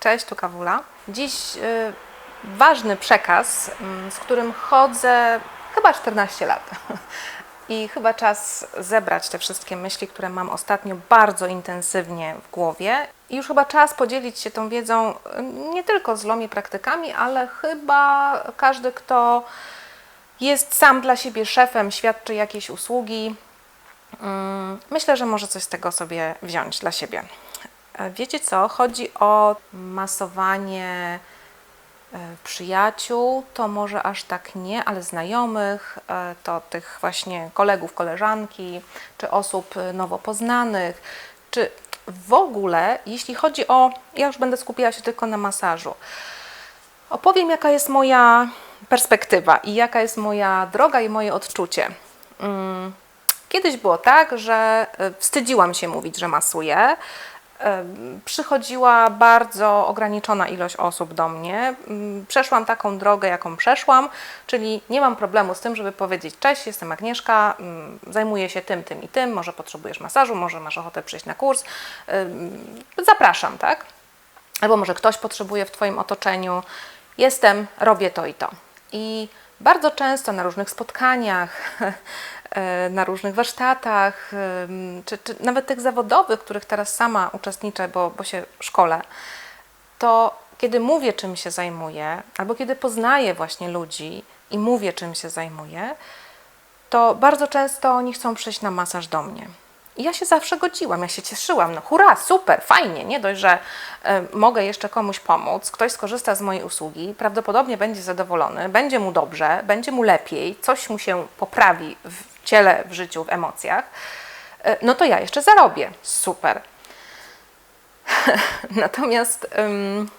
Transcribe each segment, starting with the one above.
Cześć, tu Kawula. Dziś y, ważny przekaz, mm, z którym chodzę chyba 14 lat. I chyba czas zebrać te wszystkie myśli, które mam ostatnio bardzo intensywnie w głowie. I już chyba czas podzielić się tą wiedzą y, nie tylko z lomi praktykami, ale chyba każdy, kto jest sam dla siebie szefem, świadczy jakieś usługi. Mm, Myślę, że może coś z tego sobie wziąć dla siebie. E, Wiecie co? Chodzi o masowanie e, przyjaciół, to może aż tak nie, ale znajomych, e, to tych właśnie kolegów, koleżanki, czy osób nowo poznanych, czy w ogóle, jeśli chodzi o, ja już będę skupiała się tylko na masażu. Opowiem, jaka jest moja perspektywa i jaka jest moja droga i moje odczucie. Mm, Kiedyś było tak, że wstydziłam się mówić, że masuję. Przychodziła bardzo ograniczona ilość osób do mnie. Mm, Przeszłam taką drogę, jaką przeszłam, czyli nie mam problemu z tym, żeby powiedzieć: Cześć, jestem Agnieszka, mm, zajmuję się tym, tym i tym. Może potrzebujesz masażu, może masz ochotę przyjść na kurs. Zapraszam, tak? albo może ktoś potrzebuje w Twoim otoczeniu. Jestem, robię to i to. I bardzo często na różnych spotkaniach, na różnych warsztatach, em, czy, czy nawet tych zawodowych, których teraz sama uczestniczę, bo, bo się szkolę, to kiedy mówię, czym się zajmuję, albo kiedy poznaję właśnie ludzi i mówię, czym się zajmuję, to bardzo często oni chcą przyjść na masaż do mnie. I ja się zawsze godziłam, ja się cieszyłam, no hurra, super, fajnie, nie dość, że e, mogę jeszcze komuś pomóc, ktoś skorzysta z mojej usługi, prawdopodobnie będzie zadowolony, będzie mu dobrze, będzie mu lepiej, coś mu się poprawi w ciele, w życiu, w emocjach, e, no to ja jeszcze zarobię, super. Natomiast ym,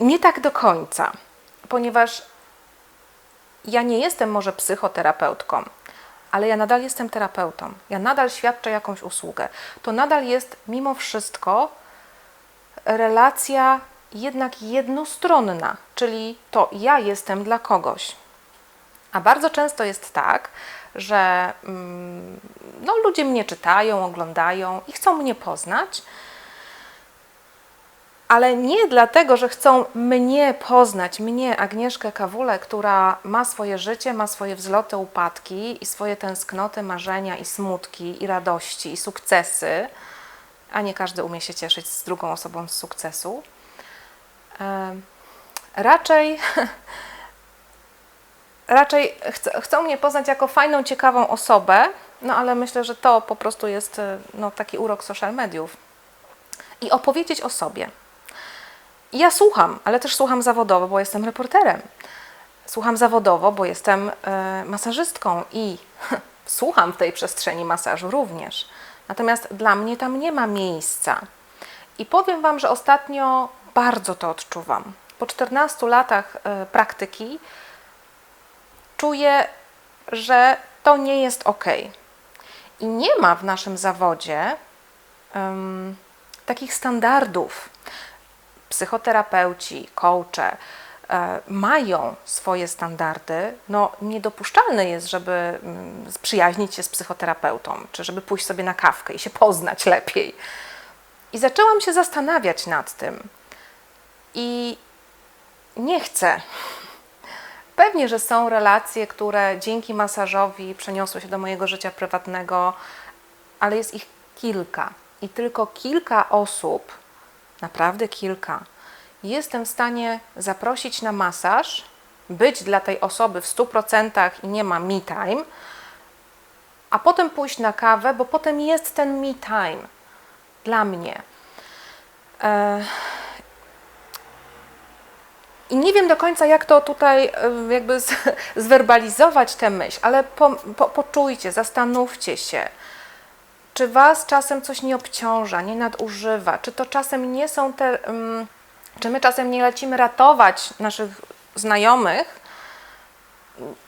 nie tak do końca, ponieważ ja nie jestem może psychoterapeutką, ale ja nadal jestem terapeutą. Ja nadal świadczę jakąś usługę. To nadal jest mimo wszystko relacja jednak jednostronna, czyli to ja jestem dla kogoś. A bardzo często jest tak, że mm, no, ludzie mnie czytają, oglądają i chcą mnie poznać, ale nie dlatego, że chcą mnie poznać, mnie, Agnieszkę Kawulę, która ma swoje życie, ma swoje wzloty, upadki i swoje tęsknoty, marzenia i smutki, i radości, i sukcesy, a nie każdy umie się cieszyć z drugą osobą z sukcesu. Raczej, raczej chc- chcą mnie poznać jako fajną, ciekawą osobę, no ale myślę, że to po prostu jest e, no, taki urok social mediów. I opowiedzieć o sobie. Ja słucham, ale też słucham zawodowo, bo jestem reporterem. Słucham zawodowo, bo jestem e, masażystką i słucham w tej przestrzeni masażu również. Natomiast dla mnie tam nie ma miejsca. I powiem Wam, że ostatnio bardzo to odczuwam. Po 14 latach e, praktyki czuję, że to nie jest ok. I nie ma w naszym zawodzie em, takich standardów. Psychoterapeuci, coache e, mają swoje standardy. No, niedopuszczalne jest, żeby mm, przyjaźnić się z psychoterapeutą, czy żeby pójść sobie na kawkę i się poznać lepiej. I zaczęłam się zastanawiać nad tym. I nie chcę. Pewnie, że są relacje, które dzięki masażowi przeniosły się do mojego życia prywatnego, ale jest ich kilka. I tylko kilka osób, naprawdę kilka, jestem w stanie zaprosić na masaż, być dla tej osoby w 100% i nie ma me time, a potem pójść na kawę, bo potem jest ten me time dla mnie. E, I nie wiem do końca, jak to tutaj e, jakby z, zwerbalizować tę myśl, ale po, po, poczujcie, zastanówcie się, czy Was czasem coś nie obciąża, nie nadużywa, czy to czasem nie są te, ym, czy my czasem nie lecimy ratować naszych znajomych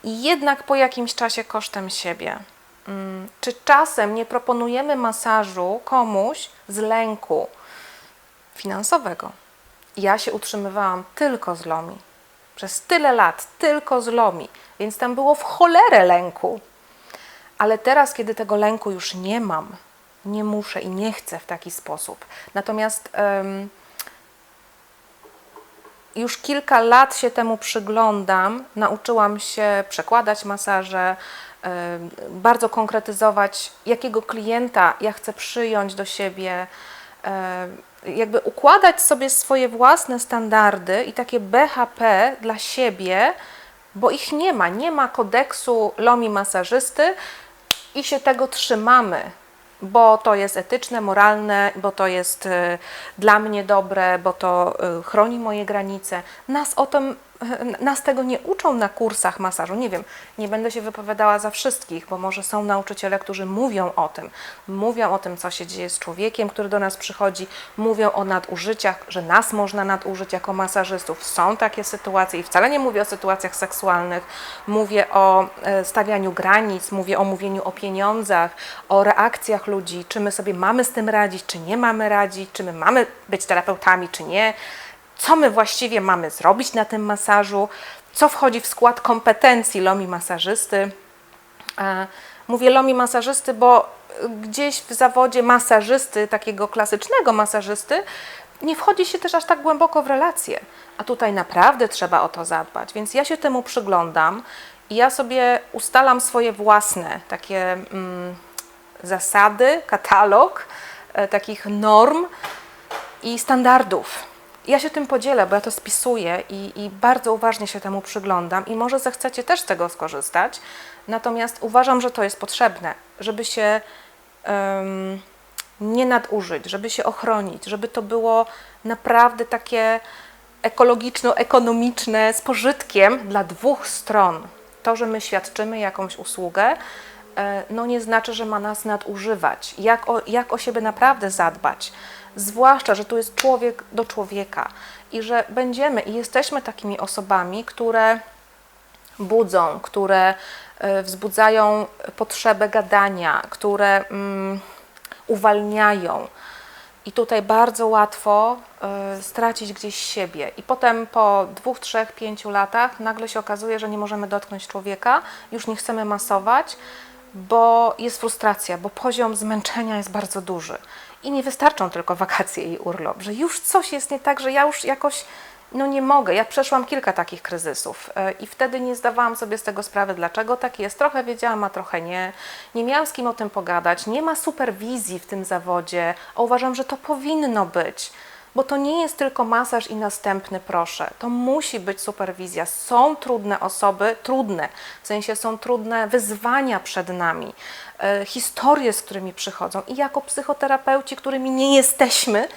jednak po jakimś czasie kosztem siebie. Ym, Czy czasem nie proponujemy masażu komuś z lęku finansowego? Ja się utrzymywałam tylko z Lomi. Przez tyle lat tylko z Lomi, więc tam było w cholerę lęku. Ale teraz, kiedy tego lęku już nie mam, nie muszę i nie chcę w taki sposób. Natomiast em, już kilka lat się temu przyglądam. Nauczyłam się przekładać masaże, y, bardzo konkretyzować, jakiego klienta ja chcę przyjąć do siebie, jakby układać sobie swoje własne standardy i takie BHP dla siebie, bo ich nie ma. Nie ma kodeksu lomi masażysty i się tego trzymamy bo to jest etyczne, moralne, bo to jest y, dla mnie dobre, bo to y, chroni moje granice. Nas o tym nas tego nie uczą na kursach masażu. Nie wiem, nie będę się wypowiadała za wszystkich, bo może są nauczyciele, którzy mówią o tym. Mówią o tym, co się dzieje z człowiekiem, który do nas przychodzi, mówią o nadużyciach, że nas można nadużyć jako masażystów. Są takie sytuacje i wcale nie mówię o sytuacjach seksualnych. Mówię o e, stawianiu granic, mówię o mówieniu o pieniądzach, o reakcjach ludzi, czy my sobie mamy z tym radzić, czy nie mamy radzić, czy my mamy być terapeutami, czy nie co my właściwie mamy zrobić na tym masażu, co wchodzi w skład kompetencji lomi masażysty. E, mówię lomi masażysty, bo gdzieś w zawodzie masażysty, takiego klasycznego masażysty, nie wchodzi się też aż tak głęboko w relacje, a tutaj naprawdę trzeba o to zadbać. Więc ja się temu przyglądam i ja sobie ustalam swoje własne takie mm, zasady, katalog e, takich norm i standardów ja się tym podzielę, bo ja to spisuję i, i, bardzo uważnie się temu przyglądam i może zechcecie też z tego skorzystać. Natomiast uważam, że to jest potrzebne, żeby się um, nie nadużyć, żeby się ochronić, żeby to było naprawdę takie ekologiczno-ekonomiczne z pożytkiem dla dwóch stron. To, że my świadczymy jakąś usługę, no nie znaczy, że ma nas nadużywać. Jak o, jak o siebie naprawdę zadbać zwłaszcza, że tu jest człowiek do człowieka i że będziemy i jesteśmy takimi osobami, które budzą, które e, wzbudzają potrzebę gadania, które mm, uwalniają. I tutaj bardzo łatwo y, stracić gdzieś siebie. I potem po dwóch, trzech, pięciu latach nagle się okazuje, że nie możemy dotknąć człowieka, już nie chcemy masować, bo jest frustracja, bo poziom zmęczenia jest bardzo duży i nie wystarczą tylko wakacje i urlop, że już coś jest nie tak, że ja już jakoś no nie mogę. Ja przeszłam kilka takich kryzysów e, i wtedy nie zdawałam sobie z tego sprawy, dlaczego tak jest. Trochę wiedziałam, a trochę nie. Nie miałam z kim o tym pogadać. Nie ma superwizji w tym zawodzie, a uważam, że to powinno być bo to nie jest tylko masaż i następny proszę. To musi być superwizja. Są trudne osoby, trudne, w sensie są trudne wyzwania przed nami, e, historie, z którymi przychodzą i jako psychoterapeuci, którymi nie jesteśmy,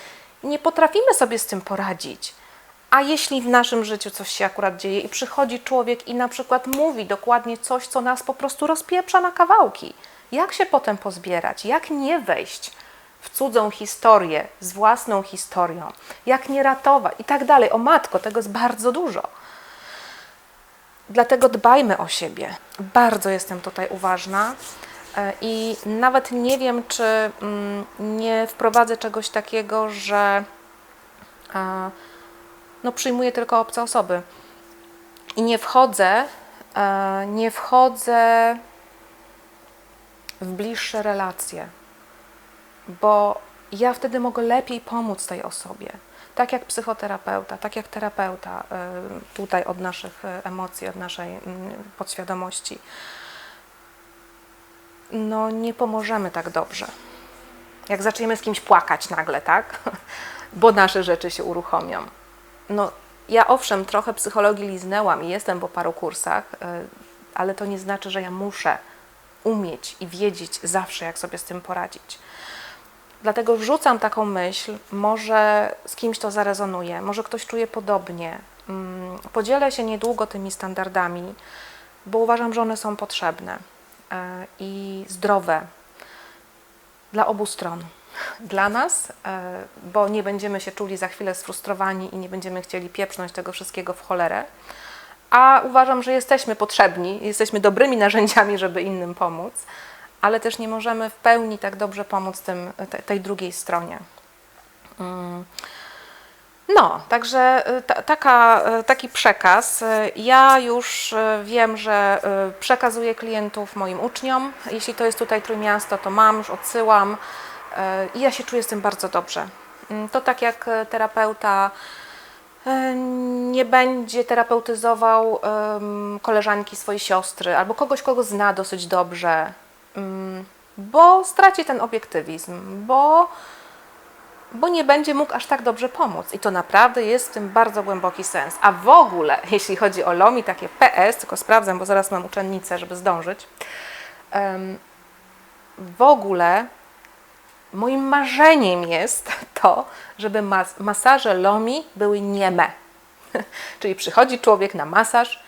nie potrafimy sobie z tym poradzić. A jeśli w naszym życiu coś się akurat dzieje i przychodzi człowiek i na przykład mówi dokładnie coś, co nas po prostu rozpieprza na kawałki, jak się potem pozbierać, jak nie wejść w cudzą historię, z własną historią, jak nie ratować i tak dalej. O matko, tego jest bardzo dużo. Dlatego dbajmy o siebie. Bardzo jestem tutaj uważna e, i nawet nie wiem, czy mm, nie wprowadzę czegoś takiego, że no, przyjmuję tylko obce osoby i nie wchodzę, e, nie wchodzę w bliższe relacje bo ja wtedy mogę lepiej pomóc tej osobie. Tak jak psychoterapeuta, tak jak terapeuta, y, tutaj od naszych y, emocji, od naszej mm, podświadomości. No, nie pomożemy tak dobrze. Jak zaczniemy z kimś płakać nagle, tak? Bo nasze rzeczy się uruchomią. No, ja owszem, trochę psychologii liznęłam i jestem po paru kursach, y, ale to nie znaczy, że ja muszę umieć i wiedzieć zawsze, jak sobie z tym poradzić. Dlatego wrzucam taką myśl, może z kimś to zarezonuje, może ktoś czuje podobnie. Mm, podzielę się niedługo tymi standardami, bo uważam, że one są potrzebne e, i zdrowe dla obu stron. Dla nas, e, bo nie będziemy się czuli za chwilę sfrustrowani i nie będziemy chcieli pieprznąć tego wszystkiego w cholerę. A uważam, że jesteśmy potrzebni, jesteśmy dobrymi narzędziami, żeby innym pomóc ale też nie możemy w pełni tak dobrze pomóc tym, tej drugiej stronie. Mm. No, także y, taka, y, taki przekaz. Ja już y, wiem, że przekazuję klientów moim uczniom. Jeśli to jest tutaj Trójmiasto, to mam, już odsyłam i ja się czuję z tym bardzo dobrze. Mm, to tak jak terapeuta nie będzie terapeutyzował koleżanki swojej siostry albo kogoś, kogo zna dosyć dobrze, bo straci ten obiektywizm, bo, bo nie będzie mógł aż tak dobrze pomóc. I to naprawdę jest w tym bardzo głęboki sens. A w ogóle, jeśli chodzi o LOMI, takie PS, tylko sprawdzam, bo zaraz mam uczennicę, żeby zdążyć. w ogóle moim marzeniem jest to, żeby mas- masaże LOMI były nieme. Czyli przychodzi człowiek na masaż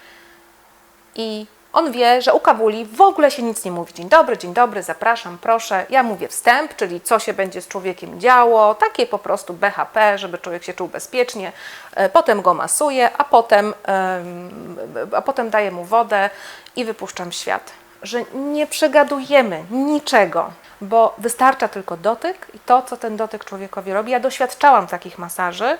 i on wie, że u kawuli w ogóle się nic nie mówi. Dzień dobry, dzień dobry, zapraszam, proszę. Ja mówię wstęp, czyli co się będzie z człowiekiem działo, takie po prostu BHP, żeby człowiek się czuł bezpiecznie. E, Potem go masuję, a potem, em, a potem daję mu wodę i wypuszczam świat. Że nie przegadujemy niczego, bo wystarcza tylko dotyk i to, co ten dotyk człowiekowi robi. Ja doświadczałam takich masaży,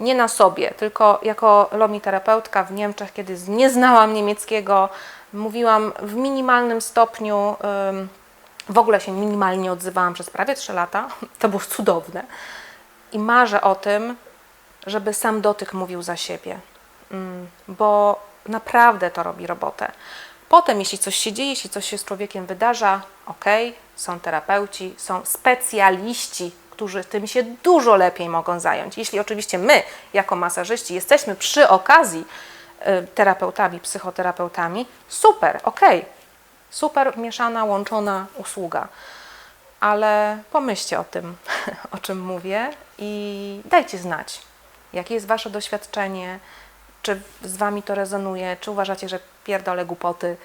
nie na sobie, tylko jako lomiterapeutka w Niemczech, kiedy nie znałam niemieckiego, mówiłam w minimalnym stopniu, w ogóle się minimalnie odzywałam przez prawie 3 lata. To było cudowne. I marzę o tym, żeby sam dotyk mówił za siebie, bo naprawdę to robi robotę. Potem, jeśli coś się dzieje, jeśli coś się z człowiekiem wydarza, ok, są terapeuci, są specjaliści, którzy tym się dużo lepiej mogą zająć. Jeśli oczywiście my, jako masażyści, jesteśmy przy okazji y, terapeutami, psychoterapeutami, super, ok, super mieszana, łączona usługa. Ale pomyślcie o tym, o czym mówię i dajcie znać, jakie jest Wasze doświadczenie, czy z Wami to rezonuje, czy uważacie, że pierdolę głupoty.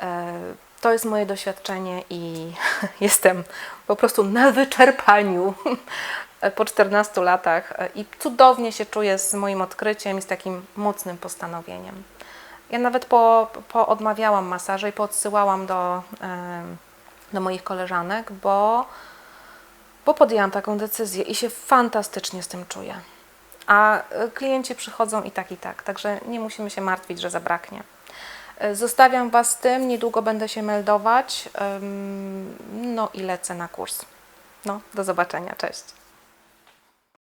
E, To jest moje doświadczenie i jestem po prostu na wyczerpaniu po 14 latach i cudownie się czuję z moim odkryciem i z takim mocnym postanowieniem. Ja nawet po, poodmawiałam masaże i poodsyłałam do, do moich koleżanek, bo, bo podjęłam taką decyzję i się fantastycznie z tym czuję. A e, klienci przychodzą i tak, i tak, także nie musimy się martwić, że zabraknie. E, Zostawiam Was z tym, niedługo będę się meldować, no i lecę na kurs. No, do zobaczenia, cześć.